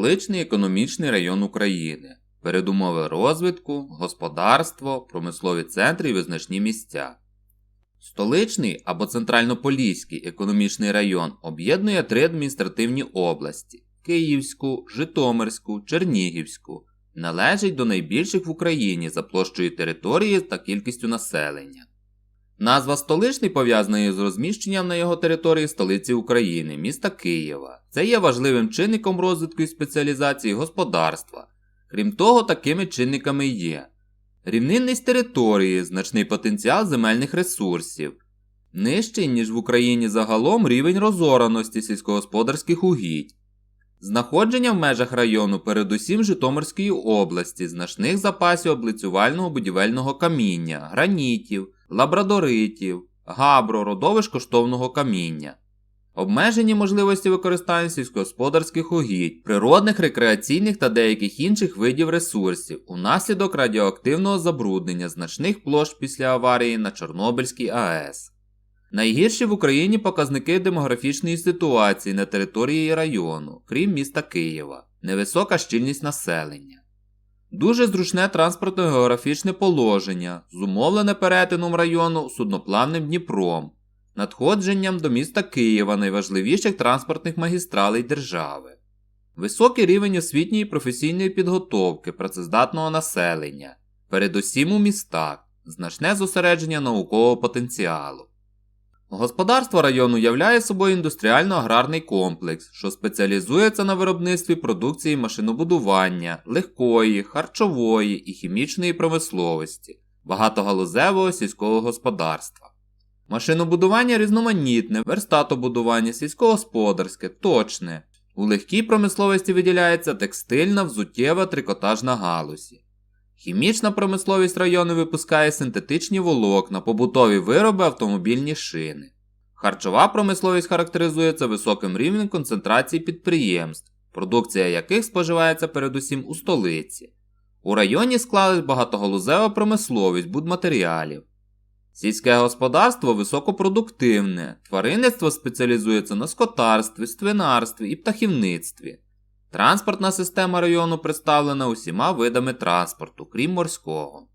столичний економічний район України. Передумови розвитку, господарство, промислові центри і визначні місця. Столичний або Центральнополіський економічний район об'єднує три адміністративні області Київську, Житомирську, Чернігівську. Належить до найбільших в Україні за площею території та кількістю населення. Назва столичний пов'язана із розміщенням на його території столиці України, міста Києва. Це є важливим чинником розвитку і спеціалізації господарства. Крім того, такими чинниками є рівнинність території, значний потенціал земельних ресурсів, нижчий, ніж в Україні загалом рівень розораності сільськогосподарських угідь, знаходження в межах району передусім Житомирської області, значних запасів облицювального будівельного каміння, гранітів, лабрадоритів, габро, родовищ коштовного каміння. Обмежені можливості використання сільськогосподарських угідь, природних, рекреаційних та деяких інших видів ресурсів унаслідок радіоактивного забруднення значних площ після аварії на Чорнобильській АЕС. Найгірші в Україні показники демографічної ситуації на території району, крім міста Києва, невисока щільність населення. Дуже зручне транспортно-географічне положення, зумовлене перетином району судноплавним Дніпром, надходженням до міста Києва найважливіших транспортних магістралей держави, високий рівень освітньої професійної підготовки працездатного населення, передусім у містах, значне зосередження наукового потенціалу. Господарство району являє собою індустріально-аграрний комплекс, що спеціалізується на виробництві продукції машинобудування, легкої, харчової і хімічної промисловості, багатогалузевого сільського господарства. Машинобудування різноманітне, верстатобудування сільськогосподарське, точне. У легкій промисловості виділяється текстильна, взуттєва, трикотажна галузі. Хімічна промисловість району випускає синтетичні волокна, побутові вироби, автомобільні шини. Харчова промисловість характеризується високим рівнем концентрації підприємств, продукція яких споживається передусім у столиці. У районі склалась багатогалузева промисловість будматеріалів. Сільське господарство високопродуктивне, тваринництво спеціалізується на скотарстві, свинарстві і птахівництві. Транспортна система району представлена усіма видами транспорту, крім морського.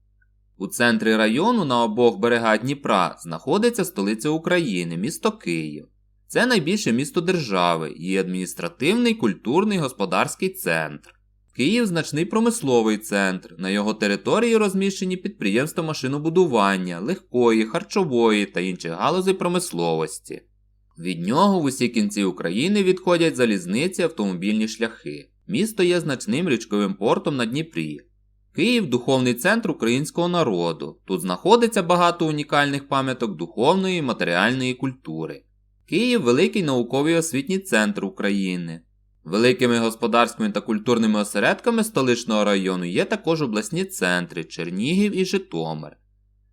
У центрі району на обох берегах Дніпра знаходиться столиця України, місто Київ. Це найбільше місто держави, її адміністративний, культурний господарський центр. Київ значний промисловий центр. На його території розміщені підприємства машинобудування, легкої, харчової та інших галузей промисловості. Від нього в усі кінці України відходять залізниці автомобільні шляхи. Місто є значним річковим портом на Дніпрі. Київ духовний центр українського народу. Тут знаходиться багато унікальних пам'яток духовної і матеріальної культури. Київ великий науковий освітній центр України. Великими господарськими та культурними осередками столичного району є також обласні центри Чернігів і Житомир.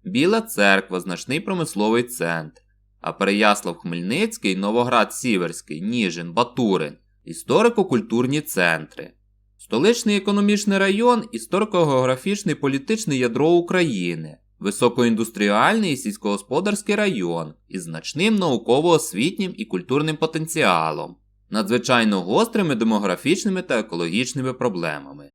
Біла церква значний промисловий центр. А Переяслав Хмельницький, Новоград Сіверський, Ніжин, Батурин історико-культурні центри. Столичний економічний район історико-географічний політичне ядро України, високоіндустріальний і сільськогосподарський район із значним науково-освітнім і культурним потенціалом, надзвичайно гострими демографічними та екологічними проблемами.